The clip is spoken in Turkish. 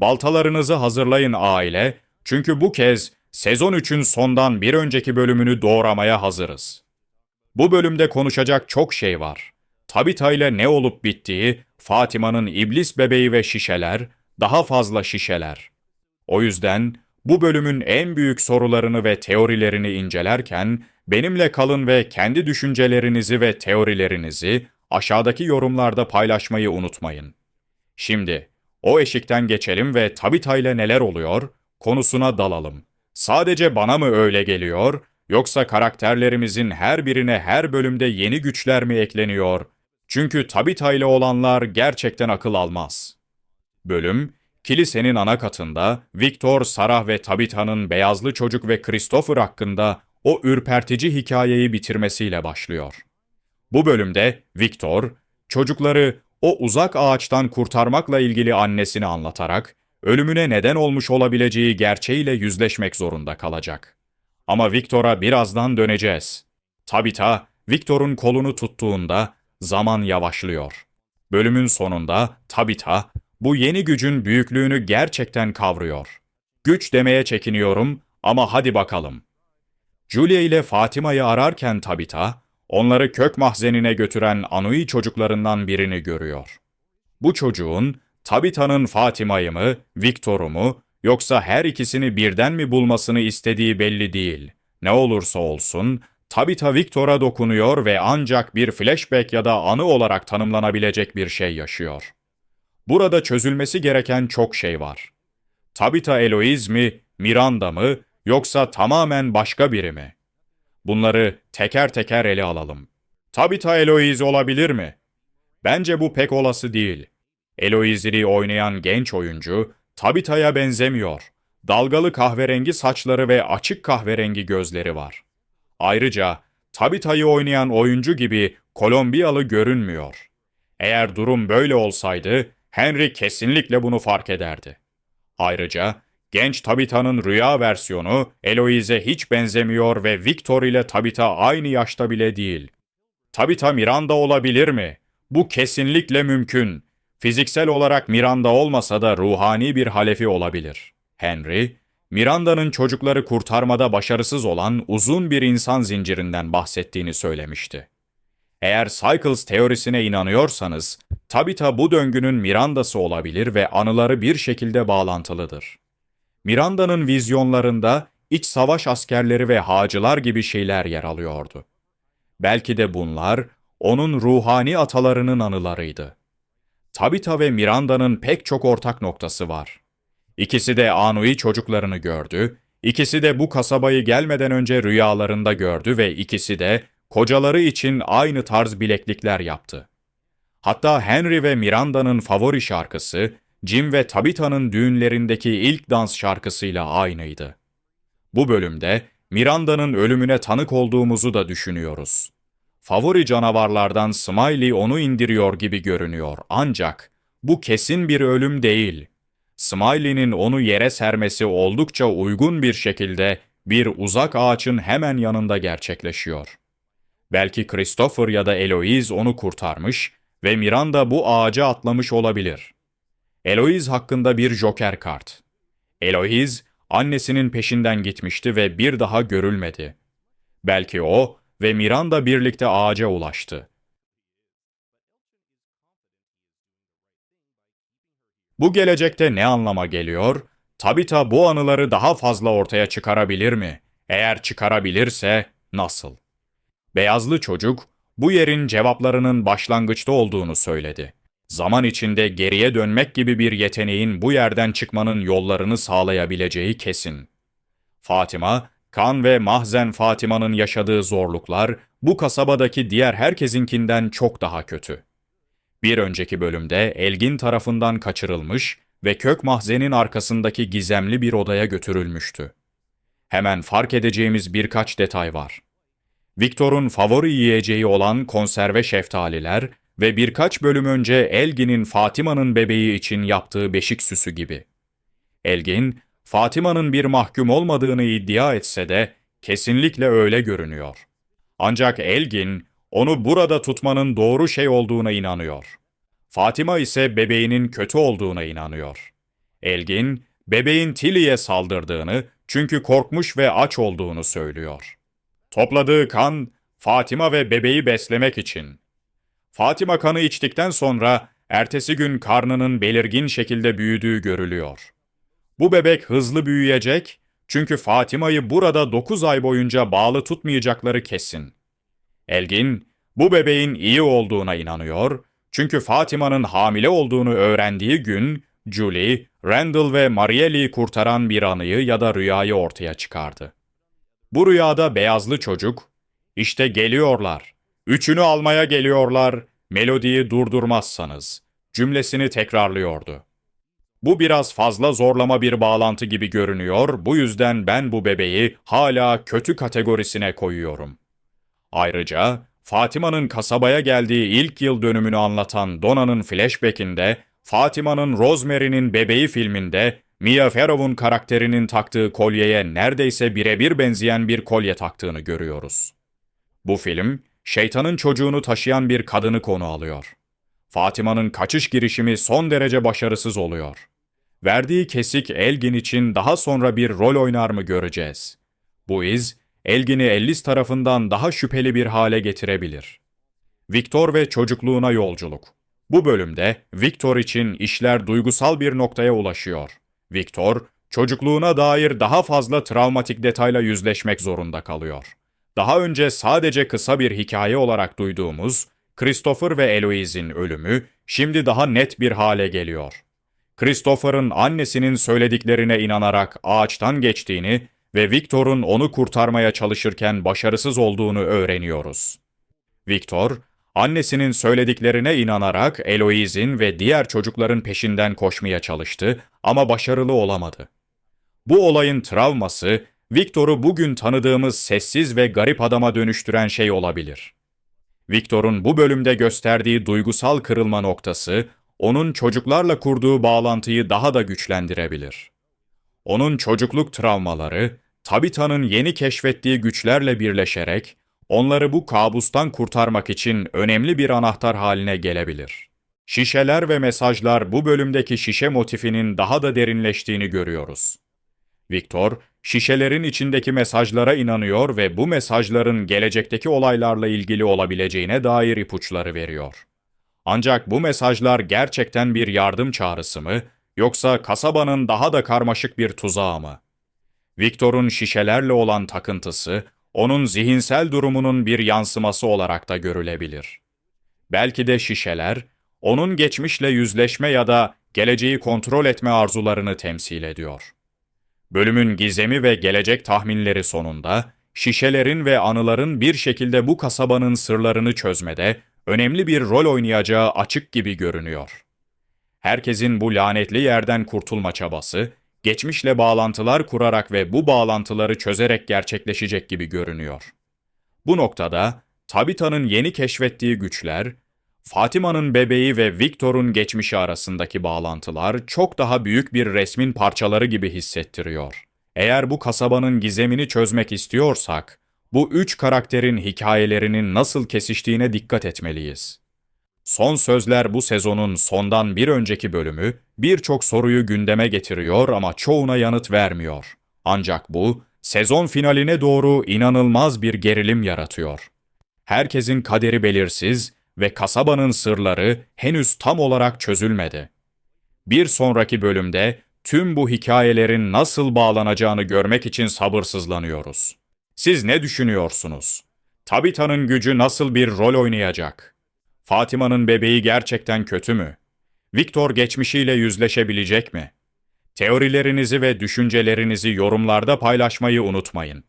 Baltalarınızı hazırlayın aile, çünkü bu kez sezon 3'ün sondan bir önceki bölümünü doğramaya hazırız. Bu bölümde konuşacak çok şey var. Tabita ile ne olup bittiği, Fatima'nın iblis bebeği ve şişeler, daha fazla şişeler. O yüzden bu bölümün en büyük sorularını ve teorilerini incelerken benimle kalın ve kendi düşüncelerinizi ve teorilerinizi aşağıdaki yorumlarda paylaşmayı unutmayın. Şimdi o eşikten geçelim ve Tabita ile neler oluyor konusuna dalalım. Sadece bana mı öyle geliyor yoksa karakterlerimizin her birine her bölümde yeni güçler mi ekleniyor? Çünkü Tabita ile olanlar gerçekten akıl almaz. Bölüm, kilisenin ana katında Victor, Sarah ve Tabitha'nın beyazlı çocuk ve Christopher hakkında o ürpertici hikayeyi bitirmesiyle başlıyor. Bu bölümde Victor, çocukları o uzak ağaçtan kurtarmakla ilgili annesini anlatarak, ölümüne neden olmuş olabileceği gerçeğiyle yüzleşmek zorunda kalacak. Ama Victor'a birazdan döneceğiz. Tabitha, Victor'un kolunu tuttuğunda zaman yavaşlıyor. Bölümün sonunda Tabitha, bu yeni gücün büyüklüğünü gerçekten kavruyor. Güç demeye çekiniyorum ama hadi bakalım. Julia ile Fatima'yı ararken Tabitha, onları kök mahzenine götüren Anui çocuklarından birini görüyor. Bu çocuğun Tabitha'nın Fatima'yı mı, Victor'u mu yoksa her ikisini birden mi bulmasını istediği belli değil. Ne olursa olsun Tabitha Victor'a dokunuyor ve ancak bir flashback ya da anı olarak tanımlanabilecek bir şey yaşıyor. Burada çözülmesi gereken çok şey var. Tabitha Eloise mi, Miranda mı yoksa tamamen başka biri mi? Bunları teker teker ele alalım. Tabitha Eloise olabilir mi? Bence bu pek olası değil. Eloise'i oynayan genç oyuncu Tabitha'ya benzemiyor. Dalgalı kahverengi saçları ve açık kahverengi gözleri var. Ayrıca Tabitha'yı oynayan oyuncu gibi Kolombiyalı görünmüyor. Eğer durum böyle olsaydı Henry kesinlikle bunu fark ederdi. Ayrıca genç Tabitha'nın rüya versiyonu Eloise hiç benzemiyor ve Victor ile Tabitha aynı yaşta bile değil. Tabitha Miranda olabilir mi? Bu kesinlikle mümkün. Fiziksel olarak Miranda olmasa da ruhani bir halefi olabilir. Henry, Miranda'nın çocukları kurtarmada başarısız olan uzun bir insan zincirinden bahsettiğini söylemişti. Eğer Cycles teorisine inanıyorsanız, Tabitha bu döngünün Miranda'sı olabilir ve anıları bir şekilde bağlantılıdır. Miranda'nın vizyonlarında iç savaş askerleri ve hacılar gibi şeyler yer alıyordu. Belki de bunlar onun ruhani atalarının anılarıydı. Tabitha ve Miranda'nın pek çok ortak noktası var. İkisi de Anui çocuklarını gördü, ikisi de bu kasabayı gelmeden önce rüyalarında gördü ve ikisi de kocaları için aynı tarz bileklikler yaptı. Hatta Henry ve Miranda'nın favori şarkısı, Jim ve Tabitha'nın düğünlerindeki ilk dans şarkısıyla aynıydı. Bu bölümde Miranda'nın ölümüne tanık olduğumuzu da düşünüyoruz. Favori canavarlardan Smiley onu indiriyor gibi görünüyor ancak bu kesin bir ölüm değil. Smiley'nin onu yere sermesi oldukça uygun bir şekilde bir uzak ağaçın hemen yanında gerçekleşiyor. Belki Christopher ya da Eloise onu kurtarmış ve Miranda bu ağaca atlamış olabilir. Eloise hakkında bir joker kart. Eloise, annesinin peşinden gitmişti ve bir daha görülmedi. Belki o ve Miranda birlikte ağaca ulaştı. Bu gelecekte ne anlama geliyor? Tabita bu anıları daha fazla ortaya çıkarabilir mi? Eğer çıkarabilirse nasıl? Beyazlı çocuk bu yerin cevaplarının başlangıçta olduğunu söyledi. Zaman içinde geriye dönmek gibi bir yeteneğin bu yerden çıkmanın yollarını sağlayabileceği kesin. Fatima, Kan ve Mahzen Fatima'nın yaşadığı zorluklar bu kasabadaki diğer herkesinkinden çok daha kötü. Bir önceki bölümde Elgin tarafından kaçırılmış ve Kök Mahzen'in arkasındaki gizemli bir odaya götürülmüştü. Hemen fark edeceğimiz birkaç detay var. Victor'un favori yiyeceği olan konserve şeftaliler ve birkaç bölüm önce Elgin'in Fatima'nın bebeği için yaptığı beşik süsü gibi. Elgin, Fatima'nın bir mahkum olmadığını iddia etse de kesinlikle öyle görünüyor. Ancak Elgin, onu burada tutmanın doğru şey olduğuna inanıyor. Fatima ise bebeğinin kötü olduğuna inanıyor. Elgin, bebeğin Tilly'e saldırdığını çünkü korkmuş ve aç olduğunu söylüyor. Topladığı kan, Fatima ve bebeği beslemek için. Fatima kanı içtikten sonra ertesi gün karnının belirgin şekilde büyüdüğü görülüyor. Bu bebek hızlı büyüyecek çünkü Fatima'yı burada 9 ay boyunca bağlı tutmayacakları kesin. Elgin, bu bebeğin iyi olduğuna inanıyor çünkü Fatima'nın hamile olduğunu öğrendiği gün Julie, Randall ve Marielle'yi kurtaran bir anıyı ya da rüyayı ortaya çıkardı. Bu rüyada beyazlı çocuk, işte geliyorlar, üçünü almaya geliyorlar, melodiyi durdurmazsanız cümlesini tekrarlıyordu. Bu biraz fazla zorlama bir bağlantı gibi görünüyor, bu yüzden ben bu bebeği hala kötü kategorisine koyuyorum. Ayrıca Fatima'nın kasabaya geldiği ilk yıl dönümünü anlatan Dona'nın flashback'inde, Fatima'nın Rosemary'nin bebeği filminde Mia Farrow'un karakterinin taktığı kolyeye neredeyse birebir benzeyen bir kolye taktığını görüyoruz. Bu film, şeytanın çocuğunu taşıyan bir kadını konu alıyor. Fatima'nın kaçış girişimi son derece başarısız oluyor. Verdiği kesik Elgin için daha sonra bir rol oynar mı göreceğiz. Bu iz, Elgin'i Ellis tarafından daha şüpheli bir hale getirebilir. Victor ve çocukluğuna yolculuk. Bu bölümde Victor için işler duygusal bir noktaya ulaşıyor. Victor, çocukluğuna dair daha fazla travmatik detayla yüzleşmek zorunda kalıyor. Daha önce sadece kısa bir hikaye olarak duyduğumuz Christopher ve Eloise'in ölümü şimdi daha net bir hale geliyor. Christopher'ın annesinin söylediklerine inanarak ağaçtan geçtiğini ve Victor'un onu kurtarmaya çalışırken başarısız olduğunu öğreniyoruz. Victor, annesinin söylediklerine inanarak Eloise'in ve diğer çocukların peşinden koşmaya çalıştı ama başarılı olamadı. Bu olayın travması, Victor'u bugün tanıdığımız sessiz ve garip adama dönüştüren şey olabilir. Victor'un bu bölümde gösterdiği duygusal kırılma noktası, onun çocuklarla kurduğu bağlantıyı daha da güçlendirebilir. Onun çocukluk travmaları, Tabitha'nın yeni keşfettiği güçlerle birleşerek, onları bu kabustan kurtarmak için önemli bir anahtar haline gelebilir. Şişeler ve mesajlar bu bölümdeki şişe motifinin daha da derinleştiğini görüyoruz. Victor, şişelerin içindeki mesajlara inanıyor ve bu mesajların gelecekteki olaylarla ilgili olabileceğine dair ipuçları veriyor. Ancak bu mesajlar gerçekten bir yardım çağrısı mı, yoksa kasabanın daha da karmaşık bir tuzağı mı? Victor'un şişelerle olan takıntısı, onun zihinsel durumunun bir yansıması olarak da görülebilir. Belki de şişeler, onun geçmişle yüzleşme ya da geleceği kontrol etme arzularını temsil ediyor. Bölümün gizemi ve gelecek tahminleri sonunda, şişelerin ve anıların bir şekilde bu kasabanın sırlarını çözmede önemli bir rol oynayacağı açık gibi görünüyor. Herkesin bu lanetli yerden kurtulma çabası, geçmişle bağlantılar kurarak ve bu bağlantıları çözerek gerçekleşecek gibi görünüyor. Bu noktada Tabitha'nın yeni keşfettiği güçler, Fatima'nın bebeği ve Victor'un geçmişi arasındaki bağlantılar çok daha büyük bir resmin parçaları gibi hissettiriyor. Eğer bu kasabanın gizemini çözmek istiyorsak, bu üç karakterin hikayelerinin nasıl kesiştiğine dikkat etmeliyiz. Son sözler bu sezonun sondan bir önceki bölümü birçok soruyu gündeme getiriyor ama çoğuna yanıt vermiyor. Ancak bu sezon finaline doğru inanılmaz bir gerilim yaratıyor. Herkesin kaderi belirsiz ve kasabanın sırları henüz tam olarak çözülmedi. Bir sonraki bölümde tüm bu hikayelerin nasıl bağlanacağını görmek için sabırsızlanıyoruz. Siz ne düşünüyorsunuz? Tabitha'nın gücü nasıl bir rol oynayacak? Fatima'nın bebeği gerçekten kötü mü? Victor geçmişiyle yüzleşebilecek mi? Teorilerinizi ve düşüncelerinizi yorumlarda paylaşmayı unutmayın.